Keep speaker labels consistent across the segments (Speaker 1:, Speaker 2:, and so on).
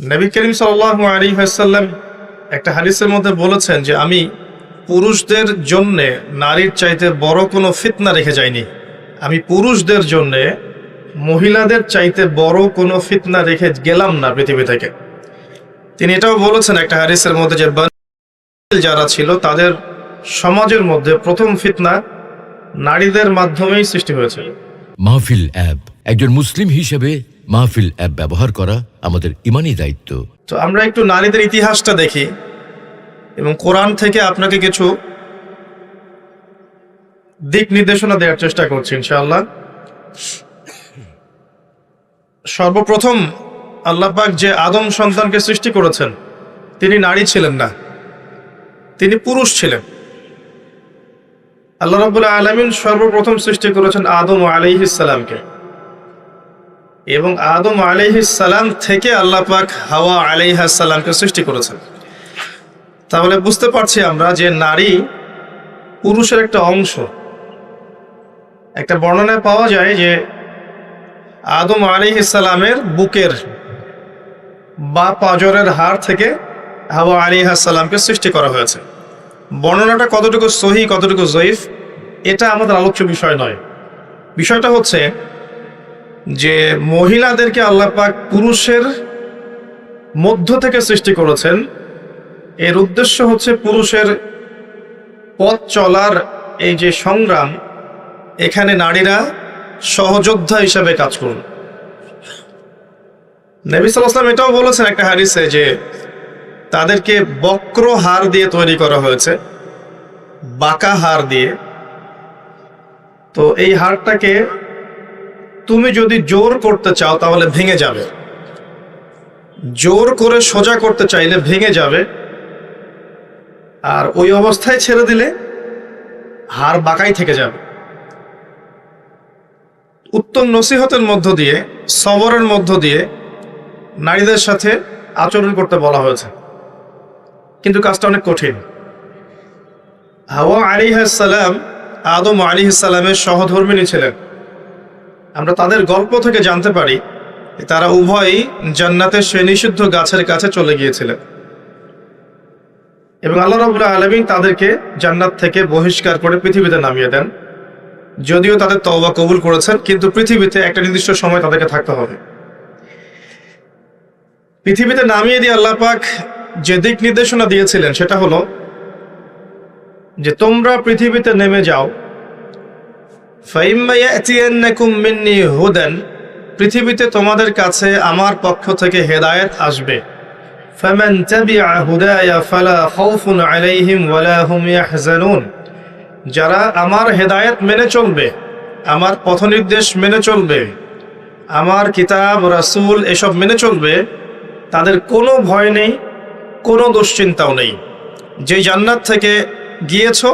Speaker 1: নবী করিম সাল্লাহ আলী হাসাল্লাম একটা হাদিসের মধ্যে বলেছেন যে আমি পুরুষদের জন্যে নারীর চাইতে বড় কোনো ফিতনা রেখে যাইনি। আমি পুরুষদের জন্যে মহিলাদের চাইতে বড় কোনো ফিতনা রেখে গেলাম না পৃথিবী থেকে। তিনি এটাও বলেছেন একটা হারিসের মধ্যে যে যারা ছিল তাদের সমাজের মধ্যে প্রথম ফিতনা নারীদের মাধ্যমেই সৃষ্টি হয়েছিল
Speaker 2: মাহফিল অ্যাপ একজন মুসলিম হিসেবে মাহফিল অ্যাপ ব্যবহার করা আমাদের ইমানি দায়িত্ব।
Speaker 1: তো আমরা একটু নারীদের ইতিহাসটা দেখি এবং কোরআন থেকে আপনাকে কিছু দিক নির্দেশনা দেওয়ার চেষ্টা করছি, ইনশাআল্লাহ। সর্বপ্রথম আল্লাহ পাক যে আদম সন্তানকে সৃষ্টি করেছেন, তিনি নারী ছিলেন না, তিনি পুরুষ ছিলেন। আল্লাহ রাবুল্লাহ আলমিন সর্বপ্রথম সৃষ্টি করেছেন আদম আলাইহিসালামকে এবং আদম আলাইহিসালাম থেকে আল্লাহ পাক হাওয়া আলাইহাসাল্লামকে সৃষ্টি করেছেন। তাহলে বুঝতে পারছি আমরা যে নারী পুরুষের একটা অংশ। একটা বর্ণনায় পাওয়া যায় যে আদম আলিহিসাল্লামের বুকের বা পাজরের হাড় থেকে হাওয়া আলিহাসাল্লামকে সৃষ্টি করা হয়েছে। বর্ণনাটা কতটুকু সহি, কতটুকু জয়ীফ, এটা আমাদের আলোচ্য বিষয় নয়। বিষয়টা হচ্ছে যে মহিলাদেরকে আল্লাহ পাক পুরুষের মধ্য থেকে সৃষ্টি করেছেন, এর উদ্দেশ্য হচ্ছে পুরুষের পথ চলার এই যে সংগ্রাম, এখানে নারীরা সহযোদ্ধা হিসাবে কাজ করুন। নবী সাল্লাম এটাও বলেছেন একটা হারিসে যে তাদেরকে বক্র হার দিয়ে তৈরি করা হয়েছে, বাঁকা হার দিয়ে। তো এই হারটাকে তুমি যদি জোর করতে চাও, তাহলে ভেঙে যাবে। জোর করে সোজা করতে চাইলে ভেঙে যাবে। আর ওই অবস্থায় ছেড়ে দিলে হার বাঁকাই থেকে যাবে। উত্তম নসিহতের মধ্য দিয়ে, সবরের মধ্য দিয়ে নারীদের সাথে আচরণ করতে বলা হয়েছে। কিন্তু কাজটা অনেক কঠিন। হাওয়া আলী সালাম, আদম আলিহাসাল্লামের সহধর্মিনী ছিলেন। আমরা তাদের গল্প থেকে জানতে পারি তারা উভয়ই জান্নাতের নিষিদ্ধ গাছের কাছে চলে গিয়েছিলেন। এবং আল্লাহ রবুল্লাহ আলমিন তাদেরকে জান্নাত থেকে বহিষ্কার করে পৃথিবীতে নামিয়ে দেন। যদিও তাদের তওবা কবুল করেছেন, কিন্তু পৃথিবীতে একটা নির্দিষ্ট সময় তাদেরকে থাকতে হবে। পৃথিবীতে নামিয়ে দিয়ে আল্লাহ পাক যে দিক নির্দেশনা দিয়েছিলেন, সেটা হলো যে তোমরা পৃথিবীতে নেমে যাও মিন্নি হুদান, পৃথিবীতে তোমাদের কাছে আমার পক্ষ থেকে হেদায়েত আসবে। যারা আমার হেদায়েত মেনে চলবে, আমার পথনির্দেশ মেনে চলবে, আমার কিতাব, রাসূল এসব মেনে চলবে, তাদের কোনো ভয় নেই, কোনো দুশ্চিন্তাও নেই। যে জান্নাত থেকে গিয়েছ,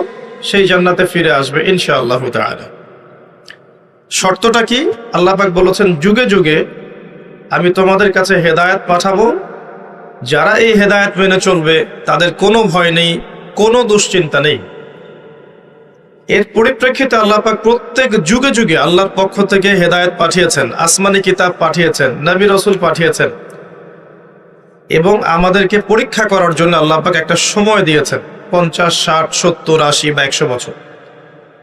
Speaker 1: সেই জান্নাতে ফিরে আসবে ইনশাআল্লাহ তাআলা। শর্তটা কি? আল্লাহ পাক বলেছেন, যুগে যুগে আমি তোমাদের কাছে হেদায়েত পাঠাবো। যারা এই হেদায়ত মেনে চলবে, তাদের কোনো ভয় নেই, কোনো দুশ্চিন্তা নেই। এর পরিপ্রেক্ষিতে আল্লাহ পাক প্রত্যেক যুগে যুগে আল্লাহর পক্ষ থেকে হেদায়েত পাঠিয়েছেন, আসমানি কিতাব পাঠিয়েছেন, নবী রসুল পাঠিয়েছেন এবং আমাদেরকে পরীক্ষা করার জন্য আল্লাহ পাক একটা সময় দিয়েছেন, পঞ্চাশ, ষাট, সত্তর, আশি বা একশো বছর।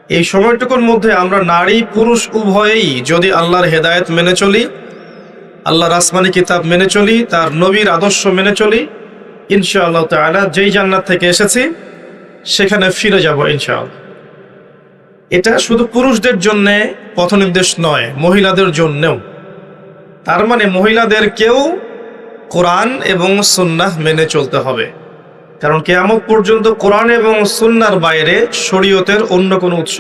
Speaker 1: এই সময়টুকুর মধ্যে আমরা নারী, পুরুষ উভয়েই যদি আল্লাহর হেদায়েত মেনে চলি, আল্লাহর আসমানি কিতাব মেনে চলি, তার নবীর আদর্শ মেনে চলি, ইনশাআল্লাহ তাআলা যেই জান্নাত থেকে এসেছি, সেখানে ফিরে যাব ইনশাআল্লাহ। এটা শুধু পুরুষদের জন্য পথনির্দেশ নয়, মহিলাদের জন্যও। তার মানে মহিলাদের কেউ কোরআন এবং সুন্নাহ মেনে চলতে হবে। কারণ কেয়ামত পর্যন্ত কোরআন এবং সুন্নার বাইরে শরীয়তের অন্য কোনো উৎস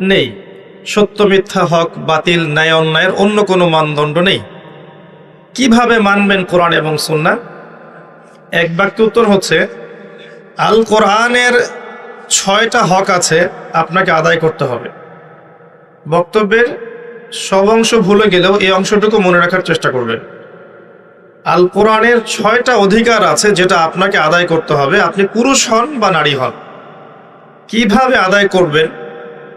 Speaker 1: নেই। সত্য, মিথ্যা, হক, বাতিল, ন্যায়, অন্যায়ের অন্য কোনো মানদণ্ড নেই। কীভাবে মানবেন কোরআন এবং সুন্না? এক বাক্য উত্তর হচ্ছে, আল কোরআনের ছয়টা হক আছে, আপনাকে আদায় করতে হবে। বক্তব্যের সব অংশ ভুলে গেলেও এই অংশটুকু মনে রাখার চেষ্টা করবেন। আল কোরআনের ছয়টা অধিকার আছে যেটা আপনাকে আদায় করতে হবে। আপনি পুরুষ হন বা নারী হন। কীভাবে আদায় করবেন?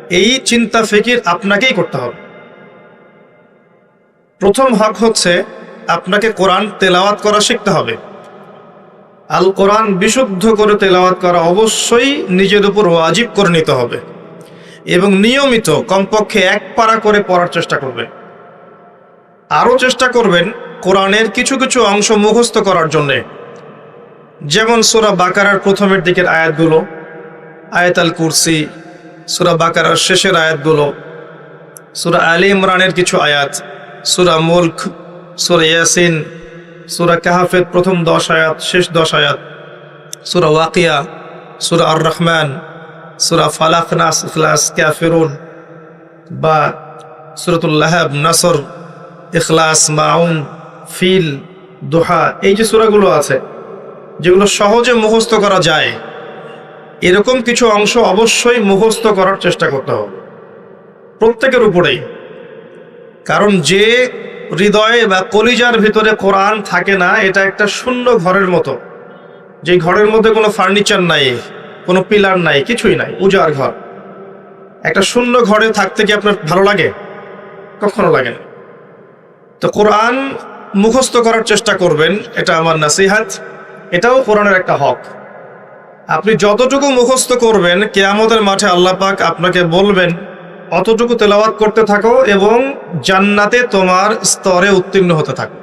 Speaker 1: এই চিন্তা ফিকির আপনাকেই করতে হবে। প্রথম হক হচ্ছে আপনাকে কোরআন তেলাওয়াত করা শিখতে হবে। আল কোরআন বিশুদ্ধ করে তেলাওয়াত করা অবশ্যই নিজের উপর ওয়াজিব করে নিতে হবে এবং নিয়মিত কমপক্ষে এক পারা করে পড়ার চেষ্টা করবেন। আরও চেষ্টা করবেন কোরআনের কিছু কিছু অংশ মুখস্থ করার জন্যে। যেমন সুরা বাকারার প্রথমের দিকের আয়াতগুলো আয়াত আল কুরসি, সুরা বাকারার শেষের আয়াতগুলো, সুরা আলী ইমরানের কিছু আয়াত, সুরা মুল্ক, সুরা ইয়াসিন, সুরা কাহাফের প্রথম দশ আয়াত, শেষ দশ আয়াত, সুরা ওয়াকিয়া, সুরা আর রহমান সুরা ফালাক নাস ইখলাস ক্যাফিরুন বা সুরতুল্লাহাব নাসর, ইখলাস মাউন ফিল, দোহা, এই যে সুরাগুলো আছে, যেগুলো সহজে মুখস্থ করা যায়, এরকম কিছু অংশ অবশ্যই মুখস্থ করার চেষ্টা করতে হবে। প্রত্যেকের উপরেই। কারণ যে হৃদয়ে বা কলিজার ভিতরে কোরআন থাকে না, এটা একটা শূন্য ঘরের মতো। যে ঘরের মধ্যে কোনো ফার্নিচার নাই, কোনো পিলার নাই, কিছুই নাই উজার ঘর। একটা শূন্য ঘরে থাকতে কি আপনার ভালো লাগে? কখনো লাগে না। তো কোরআন মুখস্থ করার চেষ্টা করবেন, এটা আমার নাসিহাত। এটাও কোরআনের একটা হক। আপনি যতটুকু মুখস্থ করবেন, কেয়ামতের মাঠে আল্লাহ পাক আপনাকে বলবেন, অতটুকু তেলাওয়াত করতে থাকো এবং জান্নাতে তোমার স্তরে উত্তীর্ণ হতে থাকো।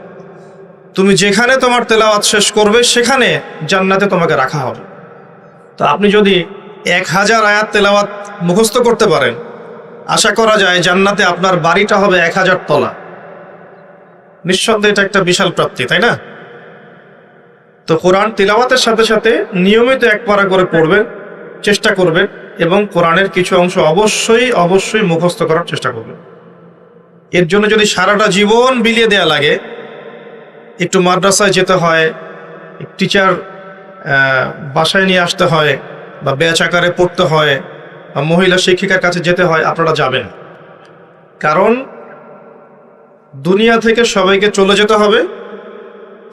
Speaker 1: তুমি যেখানে তোমার তেলাওয়াত শেষ করবে, সেখানে জান্নাতে তোমাকে রাখা হবে। তো আপনি যদি এক হাজার আয়াত তেলাওয়াত মুখস্থ করতে পারেন, আশা করা যায় জান্নাতে আপনার বাড়িটা হবে এক হাজার তলা। নিঃসন্দেহে এটা একটা বিশাল প্রাপ্তি, তাই না? তো কোরআন তিলাওয়াতের সাথে সাথে নিয়মিত এক পারা করে পড়বেন, চেষ্টা করবেন, এবং কোরআনের কিছু অংশ অবশ্যই অবশ্যই মুখস্থ করার চেষ্টা করবেন। এর জন্য যদি সারাটা জীবন বিলিয়ে দেয়া লাগে, একটু মাদ্রাসায় যেতে হয় টিচার বাসায় নিয়ে আসতে হয়, বা ব্যাচ আকারে পড়তে হয়, বা মহিলা শিক্ষিকার কাছে যেতে হয়, আপনারা যাবেন কারণ দুনিয়া থেকে সবাইকে চলে যেতে হবে।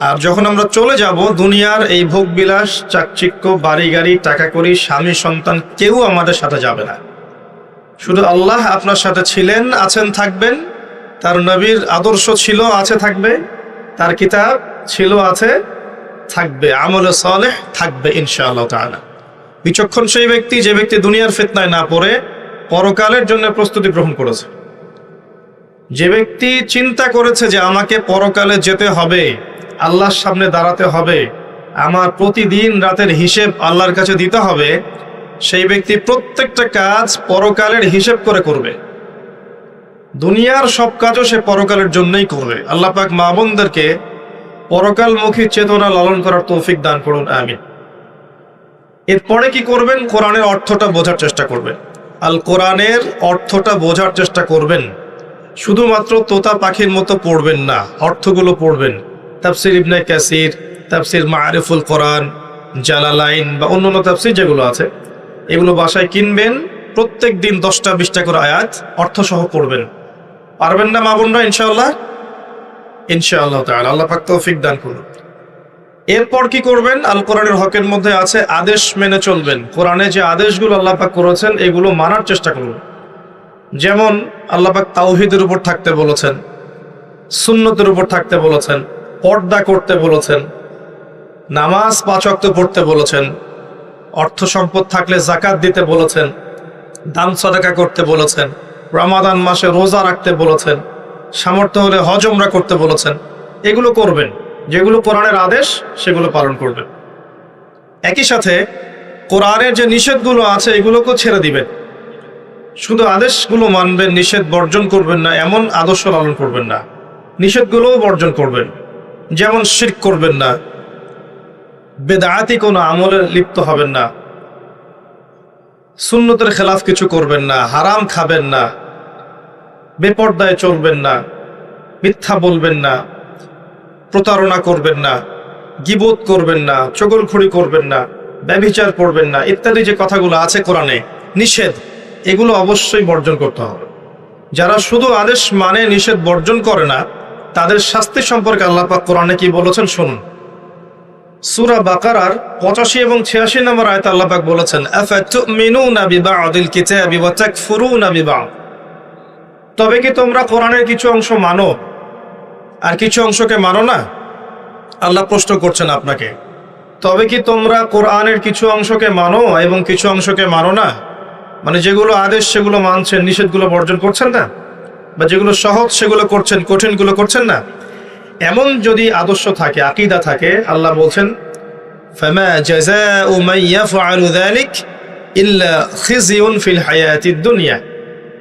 Speaker 1: আর যখন আমরা চলে যাব, দুনিয়ার এই ভোগ বিলাস চাকচিক্য বাড়ি গাড়ি টাকা করি স্বামী, সন্তান কেউ আমাদের সাথে যাবে না। শুধু আল্লাহ আপনার সাথে ছিলেন, আছেন, থাকবেন। তার নবীর আদর্শ ছিল, আছে, থাকবে। তার কিতাব ছিল, আছে, থাকবে। আমলে সালেহ থাকবে, ইনশাআল্লাহ তাআলা। বিচক্ষণ সেই ব্যক্তি, যে ব্যক্তি দুনিয়ার ফেতনায় না পড়ে, পরকালের জন্য প্রস্তুতি গ্রহণ করেছে। যে ব্যক্তি চিন্তা করেছে যে আমাকে পরকালে যেতে হবে, আল্লাহর সামনে দাঁড়াতে হবে, আমার প্রতিদিন রাতের হিসেব আল্লাহর কাছে দিতে হবে, সেই ব্যক্তি প্রত্যেকটা কাজ পরকালের হিসেব করে করবে। দুনিয়ার সব কাজও সে পরকালের জন্যই করবে। আল্লাহ পাক মা বোনদেরকে পরকালমুখী চেতনা লালন করার তৌফিক দান করুন আমি এরপরে কি করবেন? কোরআনের অর্থটা বোঝার চেষ্টা করবেন। আল কোরআনের অর্থটা বোঝার চেষ্টা করবেন। শুধুমাত্র তোতা পাখির মতো পড়বেন না, অর্থগুলো পড়বেন। তাফসির ইবনে কাসির, তাফসির মারিফুল কোরআন, জালালাইন বা অন্যান্য তাফসির যেগুলো আছে, এগুলো বাসায় কিনবেন, প্রত্যেক দিন দশটা বিশটা করে আয়াত অর্থ সহ পড়বেন। পারবেন না মা বোনরা, ইনশাআল্লাহ? ইনশাআল্লাহ তাআলা, আল্লাহ পাক তৌফিক দান করুন। এরপর কি করবেন? আল কোরআনের হকের মধ্যে আছে আদেশ মেনে চলবেন। কোরআনে যে আদেশগুলো আল্লাহ পাক করেছেন, এগুলো মানার চেষ্টা করবেন যেমন আল্লাহ পাক তাওহিদের উপর থাকতে বলেছেন, সুন্নতের উপর থাকতে বলেছেন, পর্দা করতে বলেছেন, নামাজ পাঁচ ওয়াক্ত পড়তে বলেছেন, অর্থ সম্পদ থাকলে জাকাত দিতে বলেছেন, দান সদাকা করতে বলেছেন, রামাদান মাসে রোজা রাখতে বলেছেন, সামর্থ্য হলে হজমরা করতে বলেছেন, এগুলো করবেন, যেগুলো কোরআনের আদেশ সেগুলো পালন করবেন। একই সাথে কোরআনের যে নিষেধগুলো আছে এগুলোকেও ছেড়ে দিবেন। শুধু আদেশগুলো মানবেন, নিষেধ বর্জন করবেন না, এমন আদর্শ লালন করবেন না। নিষেধগুলোও বর্জন করবেন। যেমন শির করবেন না। বেদায়াতি কোনো আমলে লিপ্ত হবেন না। সুন্নতের খেলাফ কিছু করবেন না। হারাম খাবেন না। বেপর্দায় চলবেন না। মিথ্যা বলবেন না। প্রতারণা করবেন না। গিবোধ করবেন না। চগলখড়ি করবেন না। ব্যভিচার করবেন না। ইত্যাদি যে কথাগুলো আছে কোরআনে, নিষেধ। এগুলো অবশ্যই বর্জন করতে হবে। যারা শুধু আদেশ মানে নিষেধ বর্জন করে না, তাদের শাস্তি সম্পর্কে আল্লাহ পাক কোরআনে কি বলেছেন শুনুন। সূরা বাকারার পঁচাশি এবং ছিয়াশি নম্বর আয়ত আল্লাহ পাক বলেছেন তবে কি তোমরা কোরআনের কিছু অংশ মানো? আর কিছু অংশকে মানো না? আল্লাহ প্রশ্ন করছেন আপনাকে, তবে কি তোমরা কোরআনের কিছু অংশকে মানো এবং কিছু অংশকে মানো না? মানে যেগুলো আদেশ, সেগুলো মানছেন, নিষেধগুলো বর্জন করছেন না? বা যেগুলো সহজ, সেগুলো করছেন, কঠিনগুলো করছেন না? এমন যদি আদর্শ থাকে, আকিদা থাকে, আল্লাহ বলছেন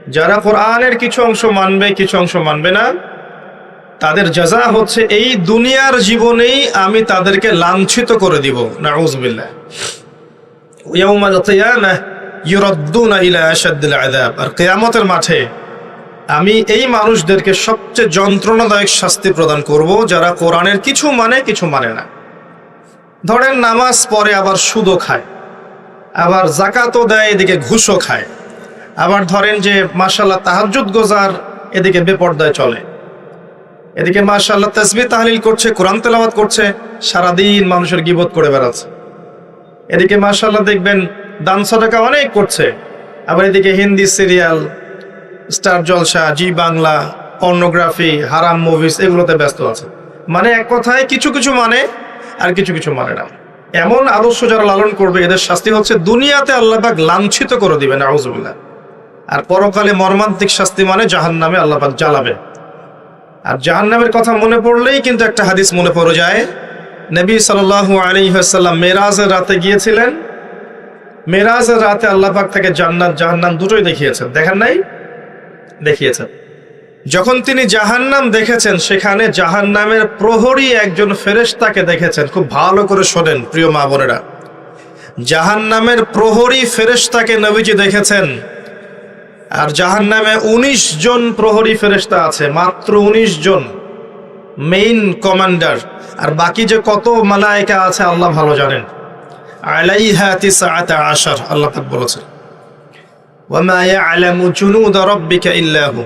Speaker 1: যারা কোরআনের কিছু অংশ মানবে, কিছু অংশ মানবে না, তাদের যাজা হচ্ছে, এই দুনিয়ার জীবনেই আমি তাদেরকে লাঞ্ছিত করে দিব। না আর কিয়ামতের মাঠে আমি এই মানুষদেরকে সবচেয়ে যন্ত্রণাদায়ক শাস্তি প্রদান করব, যারা কোরআনের কিছু মানে কিছু মানে না। ধরেন নামাজ পরে আবার সুদও খায়, আবার জাকাতও দেয়, এদিকে ঘুষও খায়। আবার ধরেন যে মাশাল্লাহ তাহাজ্জুদ গোজার এদিকে বেপর্দায় চলে। এদিকে মাশাল্লাহ তসবি তাহলিল করছে, কোরআন তেলাওয়াত করছে, সারাদিন মানুষের গিবত করে বেড়াচ্ছে। এদিকে মাশাল্লাহ দেখবেন দান সদাকা অনেক করছে। আবার এদিকে Hindi serial, star Jalsha, Zee Bangla, pornography, হারাম মুভিস এগুলোতে ব্যস্ত আছে। মানে এক কথায় কিছু কিছু মানে আর কিছু কিছু মানে না। এমন আদর্শ যারা লালন করবে, এদের শাস্তি হচ্ছে দুনিয়াতে আল্লাহবাক লাঞ্ছিত করে দিবেন আউজুবিল্লাহ আর পরকালে মর্মান্তিক শাস্তি মানে জাহান নামে আল্লাহবাক জ্বালাবে। আর জাহান নামের কথা মনে পড়লেই কিন্তু একটা হাদিস মনে পড়ে যায়। নবী সাল্লাল্লাহু আলাইহি ওয়াসাল্লাম মেরাজের রাতে গিয়েছিলেন। মেরাজের রাতে আল্লাহবাক তাকে জান্নাত, জাহান্নাম দুটোই দেখিয়েছেন। দেখেন নাই? দেখিয়েছেন। যখন তিনি জাহান্নাম দেখেছেন, সেখানে জাহান্নামের প্রহরী একজন ফেরেশতাকে দেখেছেন। খুব ভালো করে শোনেন, প্রিয় মা বোনেরা। জাহান্নামের প্রহরী ফেরেশতাকে নবীজি দেখেছেন। আর জাহান্নামে উনিশ জন প্রহরী ফেরেশতা আছে, মাত্র উনিশ জন মেইন কমান্ডার আর বাকি যে কত মালায়েকা আছে, আল্লাহ ভালো জানেন। আলাইহা তিসআতা আশার, আল্লাহ পাক বলেছেন। ওয়ামা ইয়ালামু জুনুদ রাব্বিকা ইল্লা হু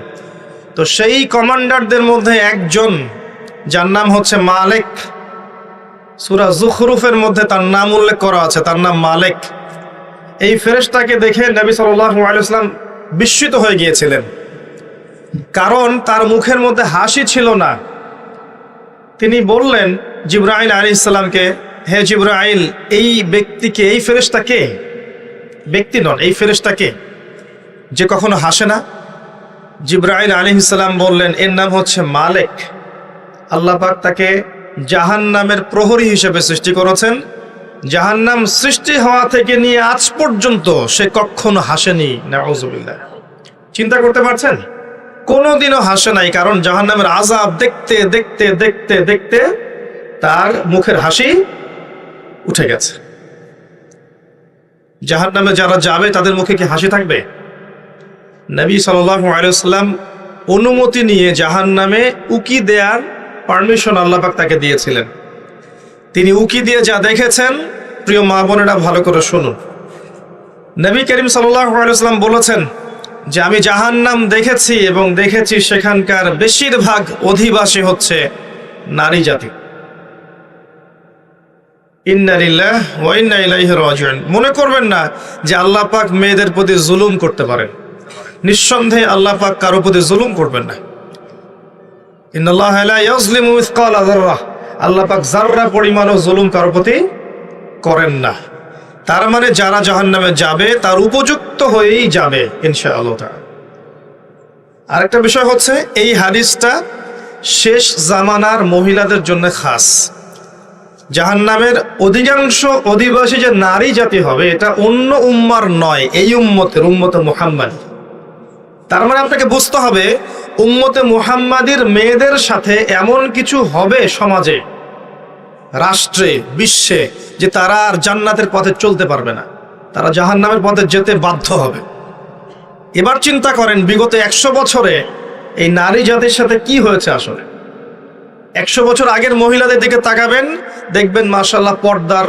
Speaker 1: তো সেই কমান্ডারদের মধ্যে একজন, যার নাম হচ্ছে মালেক, সুরা জুখরুফের মধ্যে তার নাম উল্লেখ করা আছে, তার নাম মালেক। এই ফেরেশতাকে দেখে নবী সাল্লাল্লাহু আলাইহি ওয়াসাল্লাম বিস্মিত হয়ে গিয়েছিলেন। কারণ তার মুখের মধ্যে হাসি ছিল না। তিনি বললেন জিব্রাইল আলী ইসলামকে হে জিব্রাইল, এই ব্যক্তিকে এই ফেরেশতা কে? ব্যক্তি নন, এই ফেরেশতা কে? যে কখনো হাসে না? জিব্রাইল আলী ইসলাম বললেন, এর নাম হচ্ছে মালেক। আল্লাহ পাক তাকে জাহান নামের প্রহরী হিসেবে সৃষ্টি করেছেন। জাহান্নাম সৃষ্টি হওয়া থেকে নিয়ে আজ পর্যন্ত সে কখনো হাসেনি। নাউজুবিল্লাহ। চিন্তা করতে পারছেন? কোনোদিনও হাসে নাই, কারণ জাহান্নামের আজাব দেখতে দেখতে দেখতে দেখতে তার মুখের হাসি উঠে গেছে। জাহান্নামে যারা যাবে, তাদের মুখে কি হাসি থাকবে? নবী সাল্লাম অনুমতি নিয়ে জাহান নামে উকি দেয়ার পারমিশন আল্লাপাক তাকে দিয়েছিলেন। তিনি উকি দিয়ে যা দেখেছেন, প্রিয় মা বোনেরা, ভালো করে শুনুন। নবী করিম সাল্লাম বলেছেন যে, আমি জাহান্নাম দেখেছি এবং দেখেছি সেখানকার বেশিরভাগ অধিবাসী হচ্ছে নারী জাতি। ইন্নারিল্লাহ ওয়া ইন্না রাজিউন। মনে করবেন না যে আল্লাহ পাক মেয়েদের প্রতি জুলুম করতে পারেন। নিঃসন্দেহে আল্লাহ পাক কারও প্রতি জুলুম করবেন না। লা ইয়াজলিমু মিসকালা যাররা। আল্লাহ পাক যাররা পরিমাণও জুলুম কারও প্রতি করেন না। তার মানে যারা জাহান্নামে যাবে, তার উপযুক্ত হয়েই যাবে, ইনশাআল্লাহ তাআলা। আরেকটা বিষয় হচ্ছে, এই হাদিসটা শেষ জামানার মহিলাদের জন্য খাস। জাহান্নামের অধিকাংশ অধিবাসী যে নারী জাতি হবে, এটা অন্য উম্মার নয়, এই উম্মতের, উম্মতে মুহাম্মদ। তার মানে আপনাকে বুঝতে হবে, উম্মতে মুহাম্মাদির মেয়েদের সাথে এমন কিছু হবে সমাজে, রাষ্ট্রে, বিশ্বে, যে তারা আর জান্নাতের পথে চলতে পারবে না। তারা জাহান্নামের পথে যেতে বাধ্য হবে। এবার চিন্তা করেন, বিগত একশো বছরে এই নারী জাতির সাথে কি হয়েছে আসলে? একশো বছর আগের মহিলাদের দিকে তাকাবেন, দেখবেন মার্শাল্লাহ পর্দার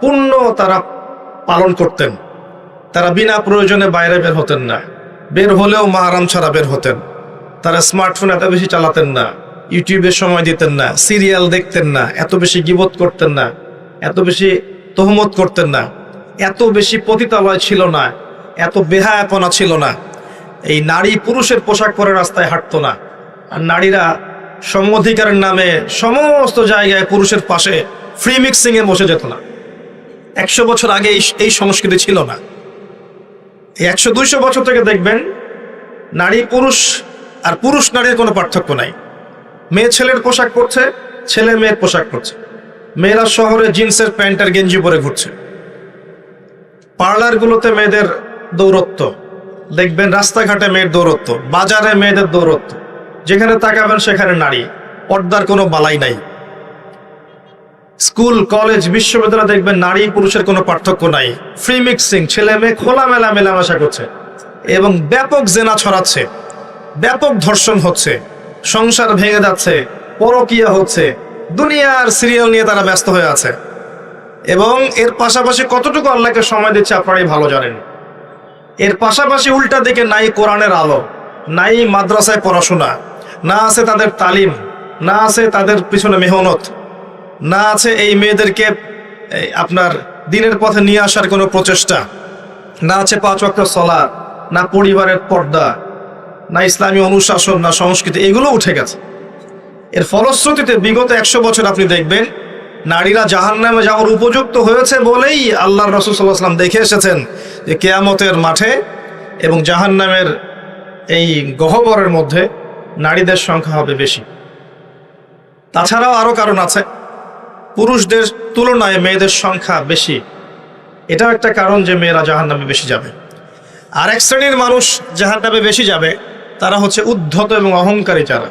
Speaker 1: পূর্ণ তারা পালন করতেন। তারা বিনা প্রয়োজনে বাইরে বের হতেন না। বের হলেও মাহারাম ছাড়া বের হতেন। তারা স্মার্টফোন এত বেশি চালাতেন না। ইউটিউবে সময় দিতেন না। সিরিয়াল দেখতেন না। এত বেশি গিবত করতেন না। এত বেশি তহমত করতেন না। এত বেশি পতিতালয় ছিল না। এত বেহায়াপনা ছিল না। এই নারী পুরুষের পোশাক পরে রাস্তায় হাঁটতো না। আর নারীরা সম অধিকারের নামে সমস্ত জায়গায় পুরুষের পাশে ফ্রি মিক্সিং এ বসে যেত না। একশো বছর আগে এই- এই সংস্কৃতি ছিল না। এই একশো দুইশো বছর থেকে দেখবেন নারী পুরুষ আর পুরুষ নারীর কোনো পার্থক্য নাই। মেয়ে ছেলের পোশাক পরছে, ছেলে মেয়ের পোশাক পরছে। মেয়েরা শহরে জিন্সের প্যান্ট আর গেঞ্জি পরে ঘুরছে। পার্লারগুলোতে মেয়েদের দৌরত্ব। দেখবেন রাস্তাঘাটে মেয়ের দৌরত্ব, বাজারে মেয়েদের দৌরত্ব। যেখানে তাকাবেন সেখানে নারী। পর্দার কোনো বালাই নাই। স্কুল, কলেজ, বিশ্ববিদ্যালয় দেখবেন নারী পুরুষের কোনো পার্থক্য নাই। ফ্রি মিক্সিং ছেলে মেয়ে খোলামেলা মেলামেশা করছে। এবং ব্যাপক জেনা ছড়াচ্ছে। ব্যাপক ধর্ষণ হচ্ছে। সংসার ভেঙে যাচ্ছে। পরকীয়া হচ্ছে। দুনিয়ার সিরিয়াল নিয়ে তারা ব্যস্ত হয়ে আছে। এবং এর পাশাপাশি কতটুকু আল্লাহকে সময় দিচ্ছে আপনারাই ভালো জানেন। এর পাশাপাশি উল্টা দিকে নাই কোরআনের আলো, নাই মাদ্রাসায় পড়াশোনা। না আছে তাদের তালিম, না আছে তাদের পিছনে মেহনত, না আছে এই মেয়েদেরকে আপনার দিনের পথে নিয়ে আসার কোনো প্রচেষ্টা, না আছে পাঁচ ওয়াক্ত সলা না পরিবারের পর্দা, না ইসলামী অনুশাসন, না সংস্কৃতি, এগুলো উঠে গেছে। এর ফলশ্রুতিতে বিগত একশো বছর আপনি দেখবেন, নারীরা জাহান নামে যাওয়ার উপযুক্ত হয়েছে বলেই আল্লাহ রসুল সাল্লাহ সাল্লাম দেখে এসেছেন যে কেয়ামতের মাঠে এবং জাহান নামের এই গহ্বরের মধ্যে নারীদের সংখ্যা হবে বেশি। তাছাড়াও আরও কারণ আছে। পুরুষদের তুলনায় মেয়েদের সংখ্যা বেশি। এটাও একটা কারণ যে মেয়েরা জাহান নামে বেশি যাবে। আর এক শ্রেণির মানুষ জাহান নামে বেশি যাবে, তারা হচ্ছে উদ্ধত এবং অহংকারী যারা।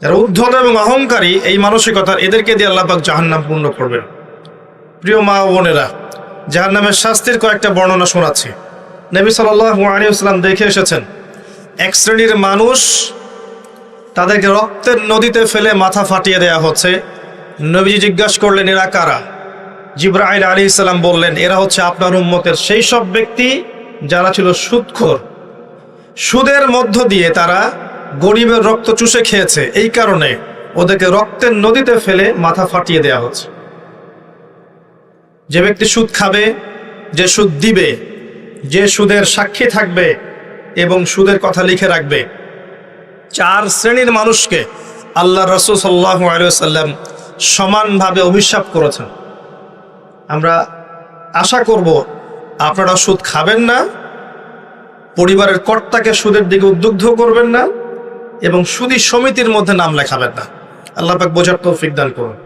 Speaker 1: যারা উদ্ধত এবং অহংকারী, এই মানসিকতা এদেরকে দিয়ে আল্লাপাক জাহান্নাম পূর্ণ করবেন। প্রিয় মা বোনেরা, জাহান্নামের শাস্তির কয়েকটা বর্ণনা শোনাচ্ছি। নবী সাল্লাম দেখে এসেছেন এক শ্রেণির মানুষ তাদেরকে রক্তের নদীতে ফেলে মাথা ফাটিয়ে দেয়া হচ্ছে। নবীজি জিজ্ঞাসা করলেন, এরা কারা? জিব্রাহিল আলী ইসলাম বললেন, এরা হচ্ছে আপনার উম্মতের সেই সব ব্যক্তি যারা ছিল সুদখোর। সুদের মধ্য দিয়ে তারা গরিবের রক্ত চুষে খেয়েছে। এই কারণে ওদেরকে রক্তের নদীতে ফেলে মাথা ফাটিয়ে দেয়া হচ্ছে। যে ব্যক্তি সুদ খাবে, যে সুদ দিবে, যে সুদের সাক্ষী থাকবে এবং সুদের কথা লিখে রাখবে। চার শ্রেণির মানুষকে আল্লাহ রসুল সাল্লাহ আলিয়াল্লাম সমানভাবে অভিশাপ করেছেন। আমরা আশা করব আপনারা সুদ খাবেন না, পরিবারের কর্তাকে সুদের দিকে উদ্বুদ্ধ করবেন না এবং সুদী সমিতির মধ্যে নাম লেখাবেন না। আল্লাহ পাক বোঝার তৌফিক দান করুন।